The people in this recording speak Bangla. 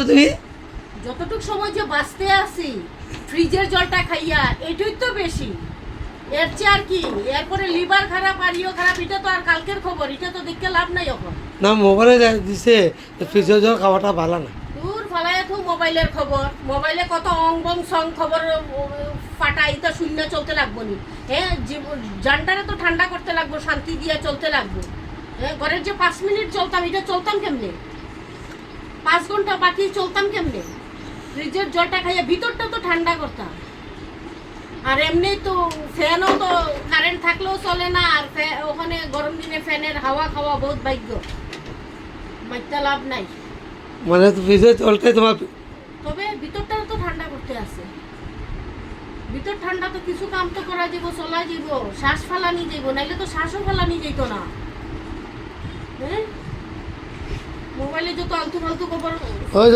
বাঁচছো তুমি? যতটুকু সময় যে বাঁচতে আছি ফ্রিজের জলটা খাইয়া এটাই তো বেশি। এর চেয়ে আর কি এরপরে লিভার খারাপ আর ইয়ে খারাপ এটা তো আর কালকের খবর এটা তো দেখতে লাভ নাই এখন। না মোবাইলে দিছে ফ্রিজের জল খাওয়াটা ভালো না। দূর ফলায় তো মোবাইলের খবর মোবাইলে কত অং বং সং খবর ফাটা এটা শূন্য চলতে লাগবো নি। হ্যাঁ জানটারে তো ঠান্ডা করতে লাগবো শান্তি দিয়ে চলতে লাগবো। হ্যাঁ ঘরের যে পাঁচ মিনিট চলতাম এটা চলতাম কেমনে? পাঁচ ঘণ্টা বাকি চলতাম কেমনে? ফ্রিজের জলটা খাইয়ে ভিতরটা তো ঠান্ডা করতাম। আর এমনি তো ফ্যানও তো কারেন্ট থাকলেও চলে না আর ওখানে গরম দিনে ফ্যানের হাওয়া খাওয়া বহুত ভাগ্য। মাইতে লাভ নাই। মানে ফ্রিজের জলটাই তোমার তবে ভিতরটা তো ঠান্ডা করতে আছে। ভিতর ঠান্ডা তো কিছু কাম তো করা যাব চলা যাব শ্বাস ফালানি যাব নাইলে তো শ্বাসও ফালানি যেত না হ্যাঁ মোবাইলে যত আলতু ফালতু খবর ওই